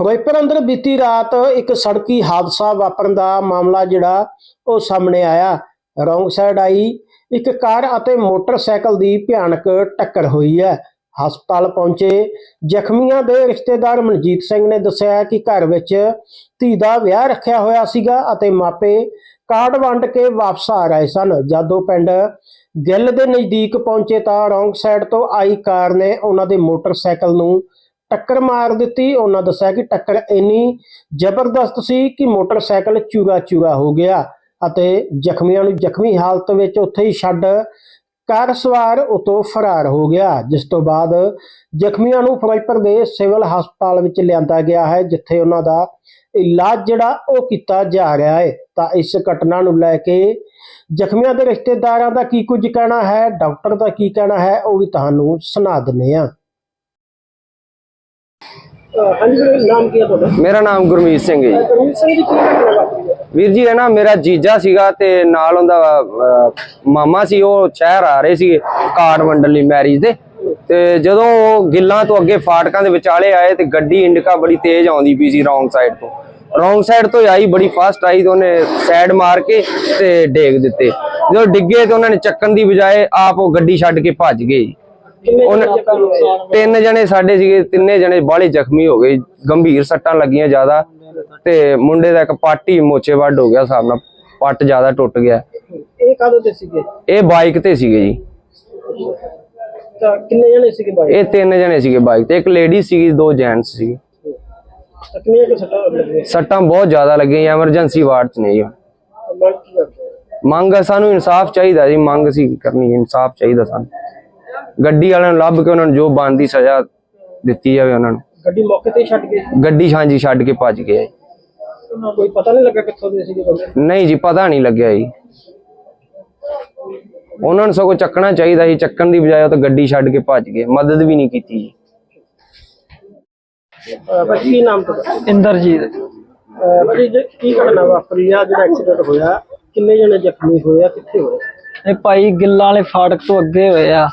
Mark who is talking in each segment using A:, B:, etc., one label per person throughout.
A: ਫਿਰੋਜ਼ਪੁਰ ਅੰਦਰ ਬੀਤੀ ਰਾਤ ਇੱਕ ਸੜਕੀ ਹਾਦਸਾ ਵਾਪਰਨ ਦਾ ਮਾਮਲਾ ਜਿਹੜਾ ਉਹ ਸਾਹਮਣੇ ਆਇਆ। ਰੌਂਗ ਸਾਈਡ ਆਈ ਇੱਕ ਕਾਰ ਅਤੇ ਮੋਟਰਸਾਈਕਲ ਦੀ ਭਿਆਨਕ ਟੱਕਰ ਹੋਈ ਹੈ। ਹਸਪਤਾਲ ਪਹੁੰਚੇ ਜ਼ਖਮੀਆਂ ਦੇ ਰਿਸ਼ਤੇਦਾਰ ਮਨਜੀਤ ਸਿੰਘ ਨੇ ਦੱਸਿਆ ਕਿ ਘਰ ਵਿੱਚ ਧੀ ਦਾ ਵਿਆਹ ਰੱਖਿਆ ਹੋਇਆ ਸੀਗਾ ਅਤੇ ਮਾਪੇ ਕਾਰਡ ਵੰਡ ਕੇ ਵਾਪਸ ਆ ਰਹੇ ਸਨ। ਜਦੋਂ ਪਿੰਡ ਗਿੱਲ ਦੇ ਨਜ਼ਦੀਕ ਪਹੁੰਚੇ ਤਾਂ ਰੌਂਗ ਸਾਈਡ ਤੋਂ ਆਈ ਕਾਰ ਨੇ ਉਹਨਾਂ ਦੇ ਮੋਟਰਸਾਈਕਲ ਨੂੰ ਟੱਕਰ ਮਾਰ ਦਿੱਤੀ। ਉਹਨਾਂ ਦੱਸਿਆ ਕਿ ਟੱਕਰ ਇੰਨੀ ਜ਼ਬਰਦਸਤ ਸੀ ਕਿ ਮੋਟਰਸਾਈਕਲ ਚੂਰਾ-ਚੂਰਾ ਹੋ ਗਿਆ ਅਤੇ ਜ਼ਖਮੀਆਂ ਨੂੰ ਜ਼ਖਮੀ ਹਾਲਤ ਵਿੱਚ ਉੱਥੇ ਹੀ ਛੱਡ ਕਾਰ ਸਵਾਰ ਉਤੋਂ ਫਰਾਰ ਹੋ ਗਿਆ, ਜਿਸ ਤੋਂ ਬਾਅਦ ਜ਼ਖਮੀਆਂ ਨੂੰ ਫਿਰੋਜ਼ਪੁਰ ਦੇ ਸਿਵਲ ਹਸਪਤਾਲ ਵਿੱਚ ਲਿਆਂਦਾ ਗਿਆ ਹੈ, ਜਿੱਥੇ ਉਹਨਾਂ ਦਾ ਇਲਾਜ ਜਿਹੜਾ ਉਹ ਕੀਤਾ ਜਾ ਰਿਹਾ ਹੈ। ਤਾਂ ਇਸ ਘਟਨਾ ਨੂੰ ਲੈ ਕੇ ਜ਼ਖਮੀਆਂ ਦੇ ਰਿਸ਼ਤੇਦਾਰਾਂ ਦਾ ਕੀ ਕੁਝ ਕਹਿਣਾ ਹੈ, ਡਾਕਟਰ ਦਾ ਕੀ ਕਹਿਣਾ ਹੈ, ਉਹ ਵੀ ਤੁਹਾਨੂੰ ਸੁਣਾ ਦਿੰਨੇ ਆ ਹਾਂਜੀ ਨਾਮ ਕੀ ਹੈ ਤੁਹਾਡਾ?
B: ਮੇਰਾ ਨਾਮ ਗੁਰਮੀਤ ਸਿੰਘ ਹੈ ਜੀ।
A: ਗੁਰਮੀਤ ਸਿੰਘ ਜੀ ਕੀ ਘਟਨਾ ਵਾਪਰੀ ਹੈ?
B: ਵੀਰ ਜੀ ਇਹ ਨਾ ਮੇਰਾ ਜੀਜਾ ਸੀਗਾ ਤੇ ਨਾਲ ਉਹਦਾ ਅਹ, ਮਾਮਾ ਸੀ ਉਹ ਸ਼ਹਿਰ ਆ ਰਹੇ ਸੀਗੇ ਕਾਰਡ ਵੰਡਣ ਲਈ ਮੈਰਿਜ ਦੇ। ਤੇ ਜਦੋਂ ਉਹ ਗਿੱਲਾਂ ਤੋਂ ਅੱਗੇ ਫਾਟਕਾਂ ਦੇ ਵਿਚਾਲੇ ਆਏ ਤੇ ਗੱਡੀ ਇੰਡਿਕਾ ਬੜੀ ਤੇਜ਼ ਆਉਂਦੀ ਪਈ ਸੀ ਰੌਂਗ ਸਾਈਡ ਤੋਂ। ਰੌਂਗ ਸਾਈਡ ਤੋਂ ਆਈ ਬੜੀ ਫਾਸਟ ਆਈ ਤੇ ਉਹਨੇ ਸਾਈਡ ਮਾਰ ਕੇ ਤੇ ਡੇਗ ਦਿੱਤੇ। ਜਦੋਂ ਡਿੱਗੇ ਤੇ ਉਹਨਾਂ ਨੇ ਚੱਕਣ ਦੀ ਬਜਾਏ ਆਪ ਉਹ ਗੱਡੀ ਛੱਡ ਕੇ ਭੱਜ ਗਏ ਜੀ। ਤਿੰਨ ਜਣੇ ਸਾਡੇ ਸੀਗੇ ਤਿੰਨੇ ਜਣੇ ਬਾਹਲੇ ਜ਼ਖਮੀ ਹੋ ਗਏ ਗੰਭੀਰ ਸੱਟਾਂ ਲੱਗੀਆਂ ਜ਼ਿਆਦਾ ਤੇ ਮੁੰਡੇ ਦਾ ਇੱਕ ਪੱਟ ਮੋਚੇ ਵੱਡ ਹੋ ਗਿਆ ਹਿਸਾਬ ਨਾਲ ਪੱਟ ਜ਼ਿਆਦਾ ਟੁੱਟ ਗਿਆ।
A: ਇਹ ਕਾਹਦੇ ਤੇ ਸੀਗੇ?
B: ਇਹ ਬਾਈਕ ਤੇ ਸੀਗੇ ਜੀ।
A: ਤਾਂ ਕਿੰਨੇ ਜਣੇ ਸੀਗੇ ਬਾਈ
B: ਇਹ ਤਿੰਨ ਜਣੇ ਸੀਗੇ ਬਾਈਕ ਤੇ ਇੱਕ ਲੇਡੀ ਸੀਗੀ ਦੋ ਜੈਂਟਸ ਸੀਗੇ।
A: ਸੱਟਾਂ
B: ਬਹੁਤ ਜ਼ਿਆਦਾ ਲੱਗੀਆਂ ਐਮਰਜੈਂਸੀ ਵਾਰਡ 'ਚ ਨੇ ਜੀ।
A: ਮੰਗ
B: ਸਾਨੂੰ ਇਨਸਾਫ ਚਾਹੀਦਾ ਜੀ ਮੰਗ ਸੀ ਕਰਨੀ ਇਨਸਾਫ ਚਾਹੀਦਾ ਸਾਨੂੰ। ਗੱਡੀ ਵਾਲਿਆਂ ਨੂੰ ਲੱਭ ਕੇ ਉਹਨਾਂ ਨੂੰ ਜੋ ਬਣਦੀ ਸਜ਼ਾ ਦਿੱਤੀ ਜਾਵੇ ਉਹਨਾਂ ਨੂੰ।
A: ਗੱਡੀ ਮੌਕੇ ਤੇ ਹੀ ਛੱਡ ਗਏ
B: ਗੱਡੀ ਹਾਂਜੀ ਛੱਡ ਕੇ ਭੱਜ ਗਏ
A: ਕੋਈ ਪਤਾ ਨਹੀਂ ਲੱਗਾ ਕਿੱਥੋਂ ਦੇ ਸੀਗੇ ਬੰਦੇ?
B: ਨਹੀਂ ਜੀ ਪਤਾ ਨਹੀਂ ਲੱਗਿਆ ਜੀ। ਉਹਨਾਂ ਨੂੰ ਸਗੋਂ ਚੱਕਣਾ ਚਾਹੀਦਾ ਸੀ ਚੱਕਣ ਦੀ ਬਜਾਏ ਉਹ ਤਾਂ ਗੱਡੀ ਛੱਡ ਕੇ ਭੱਜ ਗਏ ਮਦਦ ਵੀ ਨਹੀਂ ਕੀਤੀ ਜੀ।
A: ਅਹ ਭਾਜੀ ਕੀ ਨਾਮ ਤੁਹਾਡਾ?
C: ਇੰਦਰਜੀਤ।
A: ਅਹ ਭਾਜੀ ਜੇ ਕੀ ਘਟਨਾ ਵਾਪਰੀ ਆ ਜਿਹੜਾ ਐਕਸੀਡੈਂਟ ਹੋਇਆ ਕਿੰਨੇ ਜਣੇ ਜ਼ਖਮੀ ਹੋਏ ਆ ਕਿੱਥੇ ਹੋਏ?
C: ਇਹ ਭਾਈ ਗਿੱਲਾਂ ਵਾਲੇ ਫਾਟਕ ਤੋਂ ਅੱਗੇ ਹੋਏ ਆ।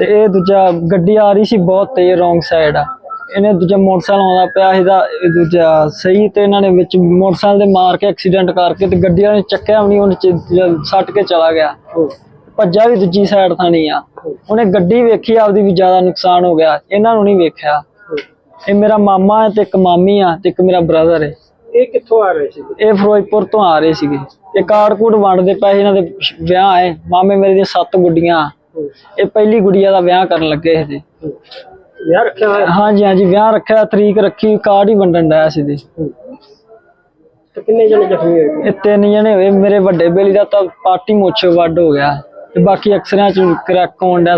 C: ਤੇ ਇਹ ਦੂਜਾ ਗੱਡੀ ਆ ਰਹੀ ਸੀ ਬਹੁਤ ਤੇਜ਼ ਰੋਂਗ ਸਾਈਡ ਆ। ਇਹਨੇ ਦੂਜਾ ਮੋਟਰਸਾਈਕਲ ਆਉਂਦਾ ਪਿਆ ਇਹਦਾ ਇਹ ਦੂਜਾ ਸਹੀ ਤੇ ਇਹਨਾਂ ਨੇ ਵਿੱਚ ਮੋਟਰਸਾਈਕਲ ਦੇ ਮਾਰ ਕੇ ਐਕਸੀਡੈਂਟ ਕਰਕੇ ਤੇ ਗੱਡੀ ਵਾਲੇ ਨੇ ਚੱਕਿਆ ਵੀ ਨਹੀਂ ਉਹਨੇ ਸੱਟ ਕੇ ਚਲਾ ਗਿਆ। ਭੱਜਾ ਵੀ ਦੂਜੀ ਸਾਈਡ ਥਾਣੀ ਆ। ਉਹਨੇ ਗੱਡੀ ਵੇਖੀ ਆਪਦੀ ਵੀ ਜ਼ਿਆਦਾ ਨੁਕਸਾਨ ਹੋ ਗਿਆ। ਇਹਨਾਂ ਨੂੰ ਨਹੀਂ ਵੇਖਿਆ। ਇਹ ਮੇਰਾ ਮਾਮਾ ਹੈ ਤੇ ਇੱਕ ਮਾਮੀ ਆ ਤੇ ਇੱਕ ਮੇਰਾ ਬ੍ਰਦਰ ਹੈ।
A: ਇਹ ਕਿੱਥੋਂ ਆ ਰਹੇ ਸੀਗੇ
C: ਇਹ ਫਿਰੋਜ਼ਪੁਰ ਤੋਂ ਆ ਰਹੇ ਸੀਗੇ। ਇਹ ਕਾਰਡ ਕੂਡ ਵੰਡਦੇ ਪਏ ਇਹਨਾਂ ਦੇ ਵਿਆਹ ਹੈ। ਮਾਮੇ ਮੇਰੇ ਦੀਆਂ ਸੱਤ ਗੁੱਡੀਆਂ। ਇਹ ਪਹਿਲੀ ਗੁੱਡੀਆ ਦਾ ਵਿਆਹ ਕਰਨ ਲੱਗੇ ਸੀ
A: ਵਿਆਹ ਰੱਖਿਆ ਹੋਇਆ?
C: ਹਾਂਜੀ ਹਾਂਜੀ ਵਿਆਹ ਰੱਖਿਆ ਤਰੀਕ ਰੱਖੀ ਕਾਰਡ ਹੀ ਵੰਡਣ ਡਿਆ ਸੀ ਜੀ।
A: ਤੇ ਕਿੰਨੇ ਜਣੇ ਜ਼ਖਮੀ ਹੋਏ?
C: ਇਹ ਤਿੰਨ ਜਣੇ ਹੋਏ ਮੇਰੇ ਵੱਡੇ ਬੇਲੀ ਦਾ ਤਾਂ ਪਾਰਟੀ ਮੁੱਛ ਵੱਡ ਹੋ ਗਿਆ। ਤੇ ਬਾਕੀ ਅਕਸਰਾਂ ਚ ਕਰੈਕ ਹੋਣ ਦਾ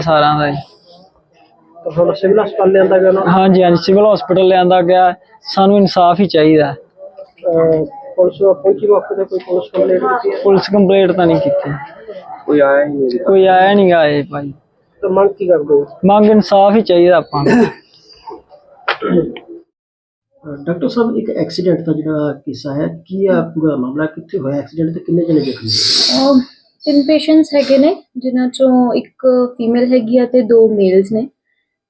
A: ਤਾਂ ਹੁਣ ਸਿਵਲ ਹਸਪਤਾਲ ਲਿਆਂਦਾ ਗਿਆ
C: ਹਾਂਜੀ ਹਾਂਜੀ ਸਿਵਲ ਹਸਪੀਟਲ ਲਿਆਂਦਾ ਗਿਆ। ਸਾਨੂੰ ਇਨਸਾਫ ਹੀ ਚਾਹੀਦਾ।
A: ਪੁਲਿਸ ਪਹੁੰਚੀ ਮੌਕੇ ਤੇ ਕੋਈ ਪੁਲਿਸ ਕੰਪਲੇਂਟ ਕੀਤੀ ਹੈ?
C: ਪੁਲਿਸ ਕੰਪਲੇਂਟ ਤਾਂ ਨਹੀਂ ਕੀਤੀ।
B: ਕੋਈ ਆਇਆ ਹੀ ਨਹੀਂ
C: ਕੋਈ ਆਇਆ ਨਹੀਂ ਆਏ ਭਾਈ।
A: ਤਾਂ ਮੰਗ ਕੀ ਕਰਦੇ ਹੋ?
C: ਮੰਗ ਇਨਸਾਫ ਹੀ ਚਾਹੀਦਾ ਆਪਾਂ ਨੂੰ।
A: ਡਾਕਟਰ ਸਾਹਿਬ ਇੱਕ ਐਕਸੀਡੈਂਟ ਦਾ ਜਿਹੜਾ ਕਿੱਸਾ ਹੈ ਕੀ ਆ ਪੂਰਾ ਮਾਮਲਾ? ਕਿੱਥੇ ਹੋਇਆ ਐਕਸੀਡੈਂਟ ਤੇ ਕਿੰਨੇ ਜਣੇ ਜ਼ਖਮੀ
D: ਅਹ ਤਿੰਨ ਪੇਸ਼ੈਂਟਸ ਹੈਗੇ ਨੇ ਜਿਨ੍ਹਾਂ ਚੋਂ ਇੱਕ ਫੀਮੇਲ ਹੈਗੀ ਆ ਤੇ ਦੋ ਮੇਲਸ ਨੇ।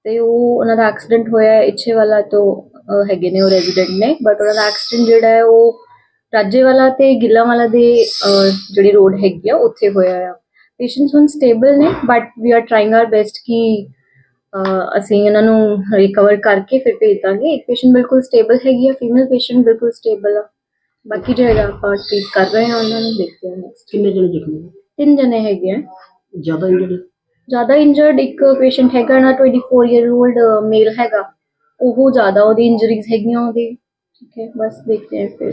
D: ਤੇ ਉਹ ਉਹਨਾਂ ਦਾ ਐਕਸੀਡੈਂਟ ਹੋਇਆ ਹੈ ਇੱਛੇ ਵਾਲਾ ਤੋਂ ਅਹ ਹੈਗੇ ਨੇ ਉਹ ਰੈਜ਼ੀਡੈਂਟ ਨੇ। ਬਟ ਉਹਨਾਂ ਦਾ ਐਕਸੀਡੈਂਟ ਜਿਹੜਾ ਹੈ ਉਹ ਰਾਜੇ ਵਾਲਾ ਤੇ ਗਿੱਲਾ ਵਾਲਾ ਦੇ ਜਿਹੜੀ ਰੋਡ ਹੈਗੀ ਆ ਉੱਥੇ ਹੋਇਆ ਆ। ਪੇਸ਼ੈਂਟਸ ਹੁਣ ਸਟੇਬਲ ਨੇ but we are trying our best ਕਿ ਅਸੀਂ ਇਹਨਾਂ ਨੂੰ ਰਿਕਵਰ ਕਰਕੇ ਫਿਰ ਭੇਜ ਦਾਂਗੇ। ਇੱਕ ਪੇਸ਼ੈਂਟ ਬਿਲਕੁਲ ਸਟੇਬਲ ਹੈਗੀ ਆ ਫੀਮੇਲ ਪੇਸ਼ੈਂਟ ਬਿਲਕੁਲ ਸਟੇਬਲ ਆ। ਬਾਕੀ ਜਿਹੜਾ ਆਪਾਂ ਟ੍ਰੀਟ ਕਰ ਰਹੇ ਹਾਂ ਉਹਨਾਂ ਨੂੰ ਦੇਖਦੇ ਹਾਂ ਨੈਕਸਟ
A: ਕਿੰਨੇ ਜਣੇ ਜ਼ਖਮੀ ਹੋਏ?
D: ਤਿੰਨ ਜਣੇ ਹੈਗੇ ਆ।
A: ਜ਼ਿਆਦਾ ਇੰਜਰਡ
D: ਜ਼ਿਆਦਾ ਇੰਜਰਡ ਇੱਕ ਪੇਸ਼ੈਂਟ ਹੈਗਾ ਨਾ 24 ਇਅਰ 올ਡ ਮੇਲ ਹੈਗਾ। ਉਹ ਜ਼ਿਆਦਾ ਉਹਦੀ ਇੰਜਰੀਜ਼ ਹੈਗੀਆਂ ਉਹਦੀ। ਠੀਕ ਹੈ ਬਸ ਦੇਖਦੇ ਹਾਂ ਫਿਰ।